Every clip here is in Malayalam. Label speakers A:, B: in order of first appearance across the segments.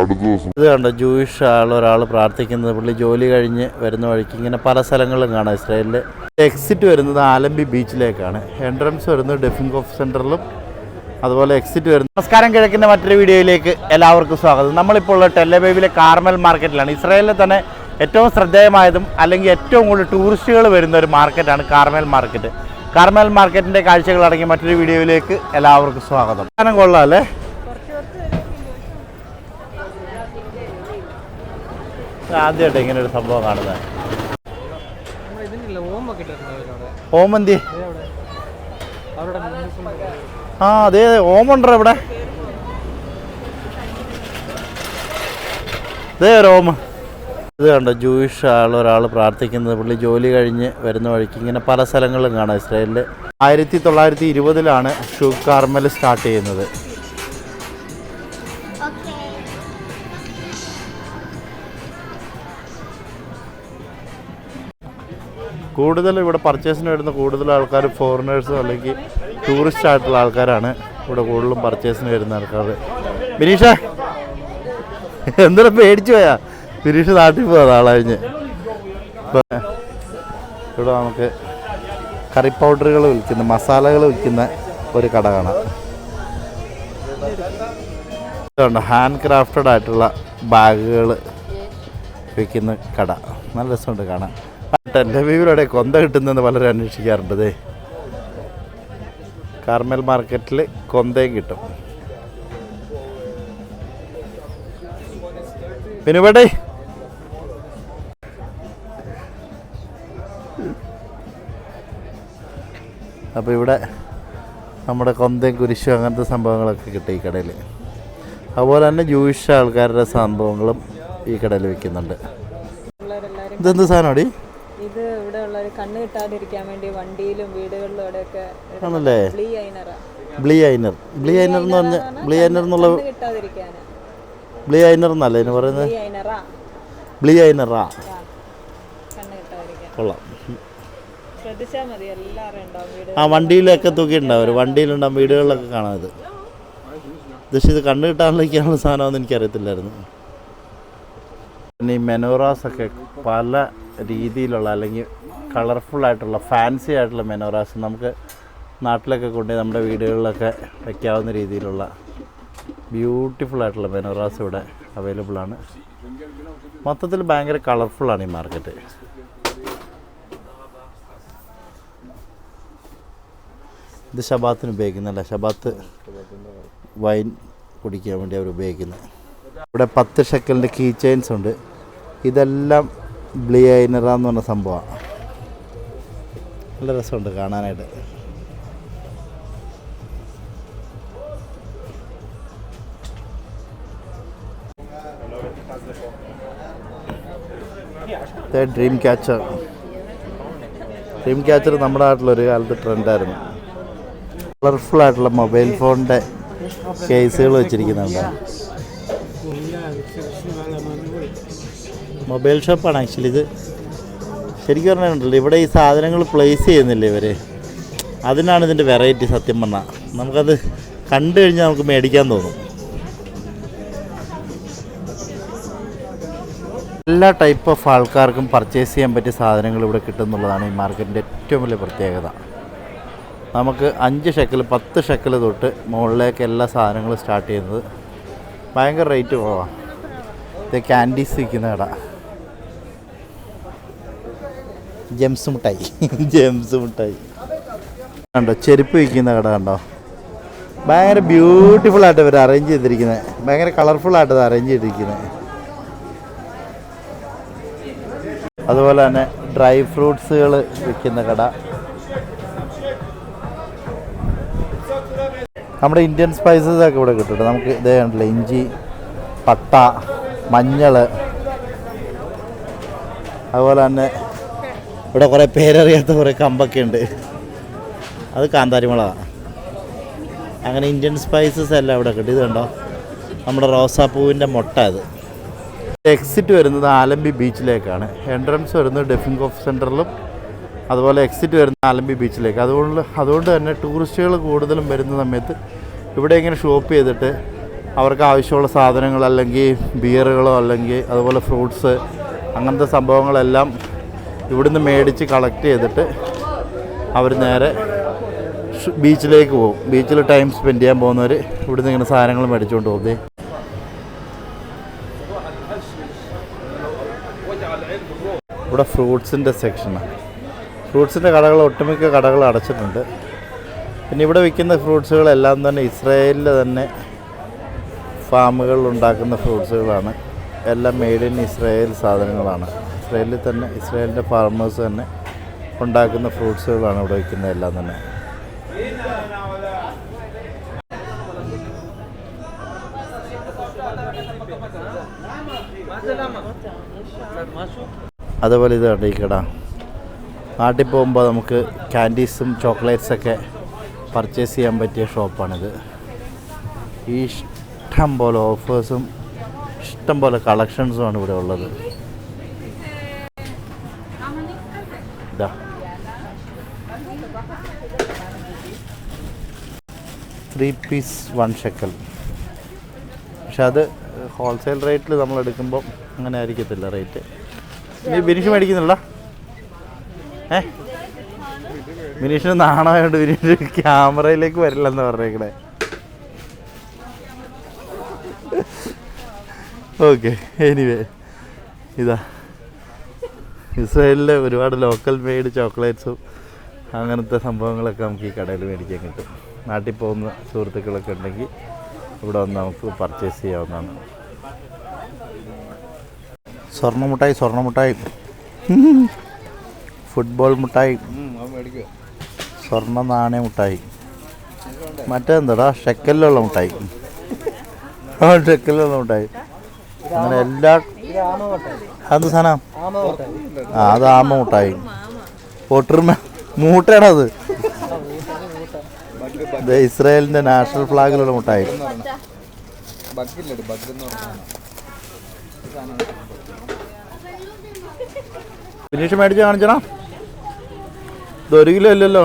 A: അടുത്ത ദിവസം.
B: ഇത് കണ്ടോ ജൂയിഷ് ആൾ ഒരാൾ പ്രാർത്ഥിക്കുന്നത്. പുള്ളി ജോലി കഴിഞ്ഞ് വരുന്ന വഴിക്ക് ഇങ്ങനെ പല സ്ഥലങ്ങളിലും കാണാം. ഇസ്രായേലിൽ എക്സിറ്റ് വരുന്നത് ആലമ്പി ബീച്ചിലേക്കാണ്. എൻട്രൻസ് വരുന്നത് ഡെഫിൻ കോഫ് സെന്ററിലും അതുപോലെ എക്സിറ്റ് വരുന്നത് നമസ്കാരം കിഴക്കുന്ന മറ്റൊരു വീഡിയോയിലേക്ക് എല്ലാവർക്കും സ്വാഗതം. നമ്മളിപ്പോൾ ഉള്ള ടെല്ലബേബിലെ കാർമൽ മാർക്കറ്റിലാണ്. ഇസ്രായേലിലെ തന്നെ ഏറ്റവും ശ്രദ്ധേയമായതും അല്ലെങ്കിൽ ഏറ്റവും കൂടുതൽ ടൂറിസ്റ്റുകൾ വരുന്ന ഒരു മാർക്കറ്റാണ് കാർമൽ മാർക്കറ്റ്. കാർമൽ മാർക്കറ്റിന്റെ കാഴ്ചകൾ അടങ്ങിയ മറ്റൊരു വീഡിയോയിലേക്ക് എല്ലാവർക്കും സ്വാഗതം. കൊള്ളാം അല്ലേ? ആദ്യമായിട്ട് ഇങ്ങനെ ഒരു സംഭവം കാണുന്നത്. ഓമന്തി ആ അതെ ഓമുണ്ടോ ഇവിടെ. ഇതേ റോം ഓമ. ഇത് കണ്ടോ ജൂയിഷ് ആൾ ഒരാൾ പ്രാർത്ഥിക്കുന്നത്. പുള്ളി ജോലി കഴിഞ്ഞ് വരുന്ന വഴിക്ക് ഇങ്ങനെ പല സ്ഥലങ്ങളിലും കാണാം. ഇസ്രായേലിൽ ആയിരത്തി തൊള്ളായിരത്തി ഇരുപതിലാണ് ഷൂ കാർമൽ സ്റ്റാർട്ട് ചെയ്യുന്നത്. കൂടുതൽ ഇവിടെ പർച്ചേസിന് വരുന്ന കൂടുതൽ ആൾക്കാർ ഫോറിനേഴ്സും അല്ലെങ്കിൽ ടൂറിസ്റ്റ് ആയിട്ടുള്ള ആൾക്കാരാണ് ഇവിടെ കൂടുതലും പർച്ചേസിന് വരുന്ന ആൾക്കാർ ബിനീഷ എന്തെങ്കിലും പേടിച്ചു പോയാ? ബിനീഷ് നാട്ടിൽ പോവാ ആളഴിഞ്ഞ് ഇവിടെ നമുക്ക് കറി പൗഡറുകൾ വിൽക്കുന്ന മസാലകൾ വിൽക്കുന്ന ഒരു കട കാണാം. ഹാൻഡ് ക്രാഫ്റ്റഡ് ആയിട്ടുള്ള ബാഗുകൾ വിൽക്കുന്ന കട. നല്ല രസമുണ്ട് കാണാൻ. എന്റെ വീവിലൂടെ കൊന്ത കിട്ടുന്നതെന്ന് പലരും അന്വേഷിക്കാറുണ്ട് കാർമൽ മാർക്കറ്റിൽ കൊന്തയും കിട്ടും. പിന്നെ ഇവിടെ അപ്പോൾ ഇവിടെ നമ്മുടെ കൊന്തയും കുരിശും അങ്ങനത്തെ സംഭവങ്ങളൊക്കെ കിട്ടും ഈ കടയിൽ. അതുപോലെ തന്നെ ജൂയിഷ് ആൾക്കാരുടെ സംഭവങ്ങളും ഈ കടയിൽ വിൽക്കുന്നുണ്ട്. ഇതെന്ത് സാധനമാടി?
C: കണ്ണ് കിട്ടാതിരിക്കാൻ വേണ്ടി വണ്ടിയിലും വീടുകളിലും അവിടെയൊക്കെ
B: ആണല്ലേ?
C: ബ്ലീ ഐനറ.
B: ബ്ലീ ഐനർ. ബ്ലീ ഐനർ എന്ന് പറഞ്ഞ ബ്ലീ ഐനർ എന്നുള്ള
C: കണ്ണ് കിട്ടാതിരിക്കാൻ
B: ബ്ലീ ഐനർ എന്നല്ലേ ഇതിന് പറയുന്നത്?
C: ബ്ലീ ഐനറ.
B: ബ്ലീ ഐനറാ.
C: കണ്ണ് കിട്ടാതിരിക്കാൻ.
B: കൊള്ളാം.
C: ശ്രദ്ധിച്ചാൽ മതി എല്ലാവരും ഉണ്ടാവും വീട്
B: ആ വണ്ടിയിലൊക്കെ തൂക്കിയിട്ടുണ്ടാവും ഒരു വണ്ടിയിലുണ്ടാവും വീടുകളിലൊക്കെ കാണാം ഇത്. പക്ഷേ ഇത് കണ്ടു കിട്ടാനിലേക്കാനുള്ള സാധനമെന്ന് എനിക്കറിയത്തില്ലായിരുന്നു. പിന്നെ ഈ മെനോറാസ് ഒക്കെ പല രീതിയിലുള്ള അല്ലെങ്കിൽ കളർഫുൾ ആയിട്ടുള്ള ഫാൻസി ആയിട്ടുള്ള മെനോറാസ് നമുക്ക് നാട്ടിലൊക്കെ കൊണ്ട് നമ്മുടെ വീടുകളിലൊക്കെ വയ്ക്കാവുന്ന രീതിയിലുള്ള ബ്യൂട്ടിഫുൾ ആയിട്ടുള്ള മെനോറാസ് ഇവിടെ അവൈലബിൾ ആണ്. മൊത്തത്തിൽ ഭയങ്കര കളർഫുള്ളാണ് ഈ മാർക്കറ്റ് ഇത് ഷബാത്തിന് ഉപയോഗിക്കുന്നല്ല ഷബാത്ത് വൈൻ കുടിക്കാൻ വേണ്ടി അവർ ഉപയോഗിക്കുന്നത് ഇവിടെ പത്ത് ഷെക്കലിന്റെ കീ ചെയിൻസ് ഉണ്ട്. ഇതെല്ലാം ബ്ലിയൈനറ എന്ന് പറഞ്ഞ സംഭവമാണ്. നല്ല രസമുണ്ട് കാണാനായിട്ട്. ഡ്രീം ക്യാച്ചർ ഡ്രീം ക്യാച്ചർ നമ്മുടെ നാട്ടിലൊരു കാലത്ത് ട്രെൻഡായിരുന്നു കളർഫുൾ ആയിട്ടുള്ള മൊബൈൽ ഫോണിന്റെ കേസുകൾ വെച്ചിരിക്കുന്നുണ്ട്. മൊബൈൽ ഷോപ്പാണ് ആക്ച്വലി ഇത്. ശരിക്കും പറഞ്ഞിട്ടുണ്ടല്ലോ ഇവിടെ ഈ സാധനങ്ങൾ പ്ലേസ് ചെയ്യുന്നില്ലേ ഇവർ അതിനാണ് ഇതിന്റെ വെറൈറ്റി സത്യം പറഞ്ഞാൽ നമുക്കത് കണ്ടു കഴിഞ്ഞാൽ നമുക്ക് മേടിക്കാൻ തോന്നും. എല്ലാ ടൈപ്പ് ഓഫ് ആൾക്കാർക്കും പർച്ചേസ് ചെയ്യാൻ പറ്റിയ സാധനങ്ങൾ ഇവിടെ കിട്ടുന്നുള്ളതാണ് ഈ മാർക്കറ്റിന്റെ ഏറ്റവും വലിയ പ്രത്യേകത. നമുക്ക് അഞ്ച് ഷെക്കൽ പത്ത് ഷെക്കൽ തൊട്ട് മുകളിലേക്ക് എല്ലാ സാധനങ്ങളും സ്റ്റാർട്ട് ചെയ്യുന്നത് ഭയങ്കര റേറ്റ് കുറവാണ് ഇത് ക്യാൻഡീസ് വിൽക്കുന്ന കട. ജെംസ് മിഠായി. ജെംസ് മിഠായി. കണ്ടോ ചെരുപ്പ് വിൽക്കുന്ന കട കണ്ടോ? ഭയങ്കര ബ്യൂട്ടിഫുൾ ആയിട്ട് ഇവർ അറേഞ്ച് ചെയ്തിരിക്കുന്നത് ഭയങ്കര കളർഫുൾ ആയിട്ട് അറേഞ്ച് ചെയ്തിരിക്കുന്നത് അതുപോലെ തന്നെ ഡ്രൈ ഫ്രൂട്ട്സുകൾ വിൽക്കുന്ന കട. നമ്മുടെ ഇന്ത്യൻ സ്പൈസസ് ഒക്കെ ഇവിടെ കിട്ടും. നമുക്ക് ഇതേ ഉണ്ടല്ലോ ഇഞ്ചി പട്ട മഞ്ഞൾ അതുപോലെ തന്നെ ഇവിടെ കുറേ പേരറിയാത്ത കുറേ കമ്പൊക്കെ ഉണ്ട്. അത് കാന്താരിമുളകാണ് അങ്ങനെ ഇന്ത്യൻ സ്പൈസസ് എല്ലാം ഇവിടെ കിട്ടും. ഇത് കണ്ടോ? നമ്മുടെ റോസാപ്പൂവിന്റെ മുട്ട അത്. എക്സിറ്റ് വരുന്നത് ആലമ്പി ബീച്ചിലേക്കാണ്. എൻട്രൻസ് വരുന്നത് ഡെഫിംഗ് ഓഫ് സെന്ററിലും അതുപോലെ എക്സിറ്റ് വരുന്ന ആലമ്പി ബീച്ചിലേക്ക്. അതുകൊണ്ട് അതുകൊണ്ട് തന്നെ ടൂറിസ്റ്റുകൾ കൂടുതലും വരുന്ന സമയത്ത് ഇവിടെ ഇങ്ങനെ ഷോപ്പ് ചെയ്തിട്ട് അവർക്ക് ആവശ്യമുള്ള സാധനങ്ങൾ അല്ലെങ്കിൽ ബിയറുകളോ അല്ലെങ്കിൽ അതുപോലെ ഫ്രൂട്ട്സ് അങ്ങനത്തെ സംഭവങ്ങളെല്ലാം ഇവിടുന്ന് മേടിച്ച് കളക്ട് ചെയ്തിട്ട് അവർ നേരെ ബീച്ചിലേക്ക് പോകും. ബീച്ചിൽ ടൈം സ്പെൻഡ് ചെയ്യാൻ പോകുന്നവർ ഇവിടുന്ന് ഇങ്ങനെ സാധനങ്ങൾ മേടിച്ചുകൊണ്ട് പോകും. ഇവിടെ ഫ്രൂട്ട്സിന്റെ സെക്ഷനാണ് ഫ്രൂട്ട്സിന്റെ കടകൾ ഒട്ടുമിക്ക കടകൾ അടച്ചിട്ടുണ്ട്. പിന്നെ ഇവിടെ വിൽക്കുന്ന ഫ്രൂട്ട്സുകളെല്ലാം തന്നെ ഇസ്രായേലിൽ തന്നെ ഫാമുകളിൽ ഉണ്ടാക്കുന്ന ഫ്രൂട്ട്സുകളാണ്. എല്ലാം മെയ്ഡ് ഇൻ ഇസ്രായേൽ സാധനങ്ങളാണ്. ഇസ്രായേലിൽ തന്നെ ഇസ്രായേലിന്റെ ഫാർമേഴ്സ് തന്നെ ഉണ്ടാക്കുന്ന ഫ്രൂട്ട്സുകളാണ് ഇവിടെ വയ്ക്കുന്നത് എല്ലാം തന്നെ. അതുപോലെ ഇത് കണ്ടോ ഈ കട. നാട്ടിൽ പോകുമ്പോൾ നമുക്ക് ക്യാൻഡീസും ചോക്ലേറ്റ്സൊക്കെ പർച്ചേസ് ചെയ്യാൻ പറ്റിയ ഷോപ്പാണിത് ഇഷ്ടം പോലെ ഓഫേഴ്സും ഇഷ്ടം പോലെ കളക്ഷൻസുമാണ് ഇവിടെ ഉള്ളത്. ഇതാ. ത്രീ പീസ് വൺ ഷെക്കൽ പക്ഷെ അത് ഹോൾസെയിൽ റേറ്റിൽ നമ്മൾ എടുക്കുമ്പോൾ അങ്ങനെ ആയിരിക്കത്തില്ല റേറ്റ് നീ ബിനീഷ് മേടിക്കുന്നില്ല ഏ? ബിനീഷിന് നാണമായോണ്ട് ബിനീഷ് ക്യാമറയിലേക്ക് വരില്ലെന്ന് പറഞ്ഞേക്കണേ. ഓക്കെ എനിവേ ഇതാ. ഇസ്രായേലിലെ ഒരുപാട് ലോക്കൽ മെയ്ഡ് ചോക്ലേറ്റ്സും അങ്ങനത്തെ സംഭവങ്ങളൊക്കെ നമുക്ക് ഈ കടയിൽ മേടിക്കാൻ കിട്ടും. നാട്ടിൽ പോകുന്ന സുഹൃത്തുക്കളൊക്കെ ഉണ്ടെങ്കിൽ ഇവിടെ വന്ന് നമുക്ക് പർച്ചേസ് ചെയ്യാവുന്നതാണ്. സ്വർണ മുട്ടായി സ്വർണ മുട്ടായി. ഫുട്ബോൾ മുട്ടായി. സ്വർണ നാണയ മുട്ടായി. മറ്റേന്താടാ ഷെക്കലിലുള്ള മുട്ടായി. ആ ഷെക്കലിലുള്ള മുട്ടായി. അങ്ങനെ എല്ലാ അത് സനാം ആ അത് ആമ മുട്ടായി. പൊട്ടർമ മൂട്ടയാണത്. ഇത് ഇസ്രായേലിന്റെ നാഷണൽ ഫ്ലാഗിലുള്ള മുട്ടായി. ഫിനിഷ് മേടിച്ച് കാണിച്ചണം ഇത് ഒരു കിലോ അല്ലല്ലോ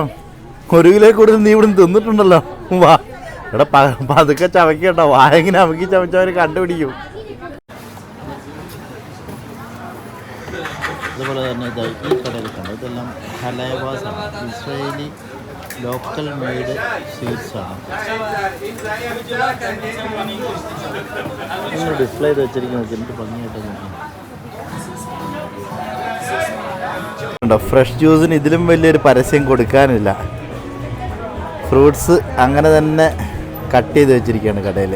B: ഒരു കിലോ കൂടുതൽ നീ ഇവിടെ തിന്നിട്ടുണ്ടല്ലോ. വാ. ഇവിടെ പതുക്കെ ചവയ്ക്കട്ടോ വായങ്ങനെ അവക്കി ചവച്ചവർ കണ്ടുപിടിക്കും അതുപോലെ തന്നെ ഇത് ഈ കടയിൽ കണ്ടു ഇതെല്ലാം ഹലായവാസാണ് ഇസ്രയേലി ലോക്കൽ മെയ്ഡ് സ്വീറ്റ്സ് ആണ്. ഡിസ്പ്ലേ ചെയ്ത് വെച്ചിരിക്കുന്നത് എന്ത് ഭംഗിയായിട്ട് ഫ്രഷ് ജ്യൂസിന് ഇതിലും വലിയൊരു പരസ്യം കൊടുക്കാനില്ല. ഫ്രൂട്ട്സ് അങ്ങനെ തന്നെ കട്ട് ചെയ്ത് വെച്ചിരിക്കുകയാണ് കടയിൽ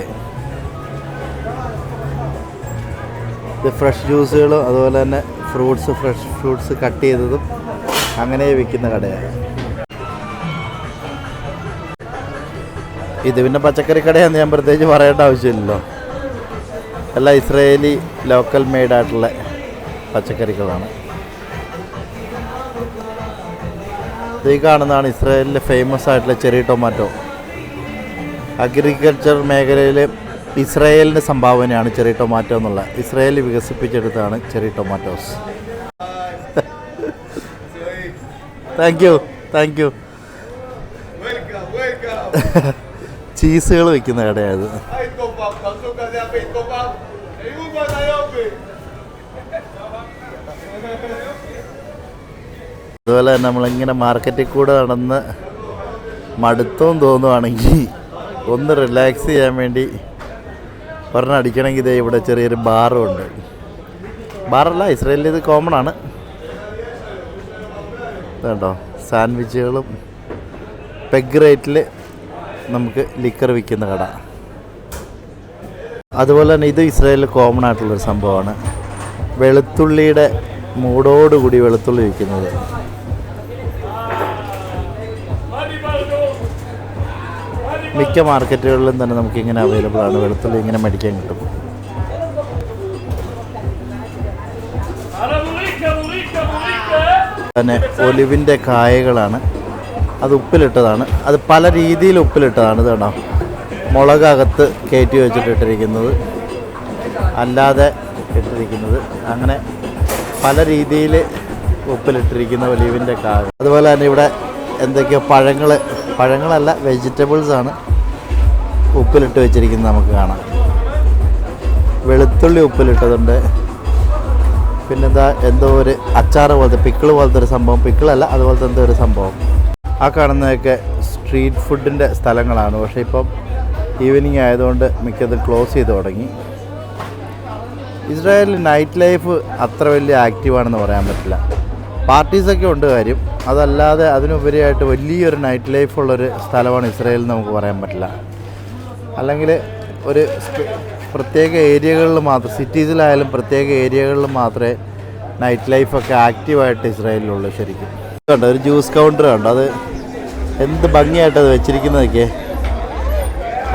B: ഇത് ഫ്രഷ് ജ്യൂസുകളും അതുപോലെ തന്നെ ഫ്രൂട്ട്സ് ഫ്രഷ് ഫ്രൂട്ട്സ് കട്ട് ചെയ്തതും അങ്ങനെ വിൽക്കുന്ന കടയാണ്. ഇത് പിന്നെ പച്ചക്കറി കടയാന്ന് ഞാൻ പ്രത്യേകിച്ച് പറയേണ്ട ആവശ്യമില്ലല്ലോ. എല്ലാം ഇസ്രയേലി ലോക്കൽ മെയ്ഡ് ആയിട്ടുള്ള പച്ചക്കറികളാണ്. ഈ കാണുന്നതാണ് ഇസ്രയേലിലെ ഫേമസ് ആയിട്ടുള്ള ചെറിയ ടൊമാറ്റോ അഗ്രികൾച്ചർ മേഖലയിൽ ഇസ്രായേലിന്റെ സംഭാവനയാണ് ചെറിയ ടൊമാറ്റോ എന്നുള്ള. ഇസ്രായേൽ വികസിപ്പിച്ചെടുത്താണ് ചെറിയ tomatoes. Thank you thank you ചീസുകൾ വയ്ക്കുന്ന കടയായത്. അതുപോലെ തന്നെ നമ്മളിങ്ങനെ മാർക്കറ്റിൽ കൂടെ നടന്ന് മടുത്തവും തോന്നുവാണെങ്കിൽ ഒന്ന് റിലാക്സ് ചെയ്യാൻ വേണ്ടി ഒരെണ്ണം അടിക്കണമെങ്കിൽ ഇതേ ഇവിടെ ചെറിയൊരു ബാറും ഉണ്ട്. ബാറല്ല ഇസ്രയേലിൽ ഇത് കോമൺ ആണ്. കേട്ടോ സാൻഡ്വിച്ചുകളും പെഗ് റേറ്റിൽ നമുക്ക് ലിക്കർ വിൽക്കുന്ന കട. അതുപോലെ തന്നെ ഇത് ഇസ്രയേലിൽ കോമൺ ആയിട്ടുള്ളൊരു സംഭവമാണ്. വെളുത്തുള്ളിയുടെ മൂടോടുകൂടി വെളുത്തുള്ളി വിൽക്കുന്നത്. മിക്ക മാർക്കറ്റുകളിലും തന്നെ നമുക്ക് ഇങ്ങനെ അവൈലബിൾ ആണ്. വെളുത്തുള്ളി ഇങ്ങനെ മേടിക്കാൻ കിട്ടും. തന്നെ ഒലിവിന്റെ കായകളാണ്. അത് ഉപ്പിലിട്ടതാണ്. അത് പല രീതിയിൽ ഉപ്പിലിട്ടതാണ് കണ്ടോ മുളകകത്ത് കയറ്റി വെച്ചിട്ടിട്ടിരിക്കുന്നത്. അല്ലാതെ ഇട്ടിരിക്കുന്നത്. അങ്ങനെ പല രീതിയിൽ ഉപ്പിലിട്ടിരിക്കുന്ന ഒലിവിന്റെ കായ. അതുപോലെ തന്നെ ഇവിടെ എന്തൊക്കെയോ പഴങ്ങൾ പഴങ്ങളല്ല വെജിറ്റബിൾസാണ് ഉപ്പിലിട്ട് വെച്ചിരിക്കുന്നത് നമുക്ക് കാണാം. വെളുത്തുള്ളി ഉപ്പിലിട്ടതുണ്ട്. പിന്നെന്താ എന്തോ ഒരു അച്ചാറ് പോലത്തെ പിക്കിൾ പോലത്തെ ഒരു സംഭവം. പിക്കിളല്ല അതുപോലത്തെ എന്തോ ഒരു സംഭവം. ആ കാണുന്നതൊക്കെ സ്ട്രീറ്റ് ഫുഡിന്റെ സ്ഥലങ്ങളാണ്. പക്ഷേ ഇപ്പം ഈവനിങ് ആയതുകൊണ്ട് മിക്കതും ക്ലോസ് ചെയ്ത് തുടങ്ങി. ഇസ്രായേലിൽ നൈറ്റ് ലൈഫ് അത്ര വലിയ ആക്റ്റീവാണെന്ന് പറയാൻ പറ്റില്ല. പാർട്ടീസൊക്കെ ഉണ്ട് കാര്യം. അതല്ലാതെ അതിനുപരിയായിട്ട് വലിയൊരു നൈറ്റ് ലൈഫുള്ളൊരു സ്ഥലമാണ് ഇസ്രായേൽ എന്ന് നമുക്ക് പറയാൻ പറ്റില്ല. അല്ലെങ്കിൽ ഒരു പ്രത്യേക ഏരിയകളിൽ മാത്രം സിറ്റീസിലായാലും പ്രത്യേക ഏരിയകളിൽ മാത്രമേ നൈറ്റ് ലൈഫൊക്കെ ആക്റ്റീവായിട്ട് ഇസ്രായേലിലുള്ളൂ ശരിക്കും. കണ്ടോ ഒരു ജ്യൂസ് കൗണ്ടർ കണ്ടോ? അത് എന്ത് ഭംഗിയായിട്ടത് വെച്ചിരിക്കുന്നതൊക്കെ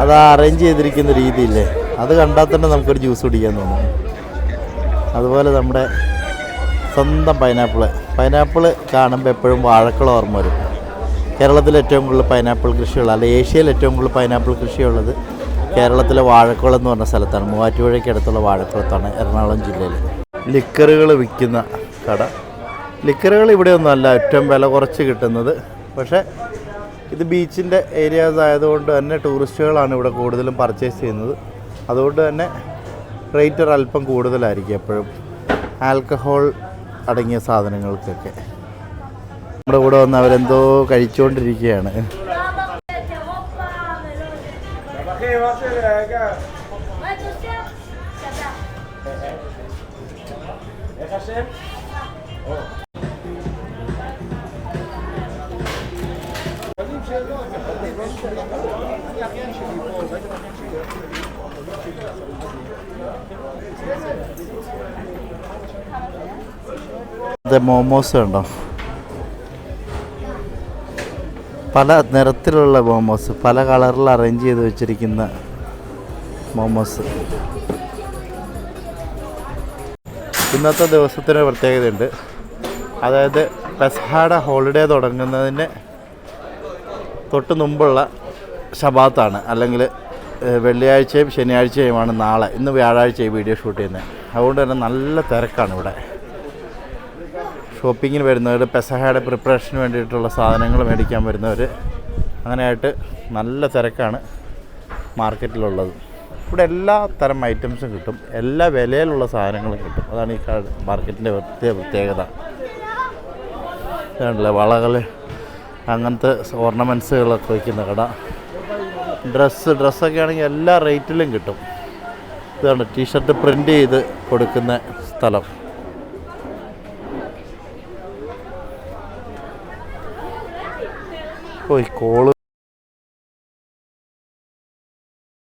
B: അത് അറേഞ്ച് ചെയ്തിരിക്കുന്ന രീതിയില്ലേ? അത് കണ്ടാൽ തന്നെ നമുക്കൊരു ജ്യൂസ് കുടിക്കാൻ തോന്നും. അതുപോലെ നമ്മുടെ സ്വന്തം പൈനാപ്പിൾ പൈനാപ്പിൾ കാണുമ്പോൾ എപ്പോഴും വാഴക്കുളം ഓർമ്മ വരും. കേരളത്തിൽ ഏറ്റവും കൂടുതൽ പൈനാപ്പിൾ കൃഷിയുള്ള അല്ല ഏഷ്യയിൽ ഏറ്റവും കൂടുതൽ പൈനാപ്പിൾ കൃഷിയുള്ളത് കേരളത്തിലെ വാഴക്കുളം എന്ന് പറഞ്ഞ സ്ഥലത്താണ്. മൂവാറ്റുപുഴയ്ക്ക് അടുത്തുള്ള വാഴക്കുളത്താണ് എറണാകുളം ജില്ലയിൽ ലിക്കറുകൾ വിൽക്കുന്ന കട. ലിക്കറുകൾ ഇവിടെയൊന്നും അല്ല ഏറ്റവും വില കുറച്ച് കിട്ടുന്നത്. പക്ഷേ ഇത് ബീച്ചിന്റെ ഏരിയാസ് ആയതുകൊണ്ട് തന്നെ ടൂറിസ്റ്റുകളാണ് ഇവിടെ കൂടുതലും പർച്ചേസ് ചെയ്യുന്നത്. അതുകൊണ്ട് തന്നെ റേറ്റ് അല്പം കൂടുതലായിരിക്കും എപ്പോഴും. ആൽക്കഹോൾ അടങ്ങിയ സാധനങ്ങൾക്കൊക്കെ. നമ്മുടെ കൂടെ വന്ന് അവരെന്തോ കഴിച്ചുകൊണ്ടിരിക്കുകയാണ്. nostre raga. Ouais, tout ça, ça va. Et Hachem Oh. The momo sırna. പല നിറത്തിലുള്ള മോമോസ് പല കളറിൽ അറേഞ്ച് ചെയ്ത് വെച്ചിരിക്കുന്ന മോമോസ്. ഇന്നത്തെ ദിവസത്തിന് പ്രത്യേകതയുണ്ട്. അതായത് പെസഹാടെ ഹോളിഡേ തുടങ്ങുന്നതിന് തൊട്ട് മുമ്പുള്ള ശബാത്താണ്. അല്ലെങ്കിൽ വെള്ളിയാഴ്ചയും ശനിയാഴ്ചയുമാണ് നാളെ. ഇന്ന് വ്യാഴാഴ്ച വീഡിയോ ഷൂട്ട് ചെയ്യുന്നത്. അതുകൊണ്ട് തന്നെ നല്ല തിരക്കാണ് ഇവിടെ. ഷോപ്പിങ്ങിന് വരുന്നവർ പെസഹയുടെ പ്രിപ്പറേഷന് വേണ്ടിയിട്ടുള്ള സാധനങ്ങൾ മേടിക്കാൻ വരുന്നവർ അങ്ങനെയായിട്ട് നല്ല തിരക്കാണ് മാർക്കറ്റിലുള്ളത്. ഇവിടെ എല്ലാ തരം ഐറ്റംസും കിട്ടും. എല്ലാ വിലയിലുള്ള സാധനങ്ങളും കിട്ടും. അതാണ് ഈ മാർക്കറ്റിന്റെ പ്രത്യേക പ്രത്യേകത. വളകൾ അങ്ങനത്തെ ഓർണമെന്റ്സുകളൊക്കെ വയ്ക്കുന്ന കട. ഡ്രസ്സ് ഡ്രസ്സൊക്കെ ആണെങ്കിൽ എല്ലാ റേറ്റിലും കിട്ടും. ഇതാണ് ടീഷർട്ട് പ്രിന്റ് ചെയ്ത് കൊടുക്കുന്ന സ്ഥലം. ഓ കോൾ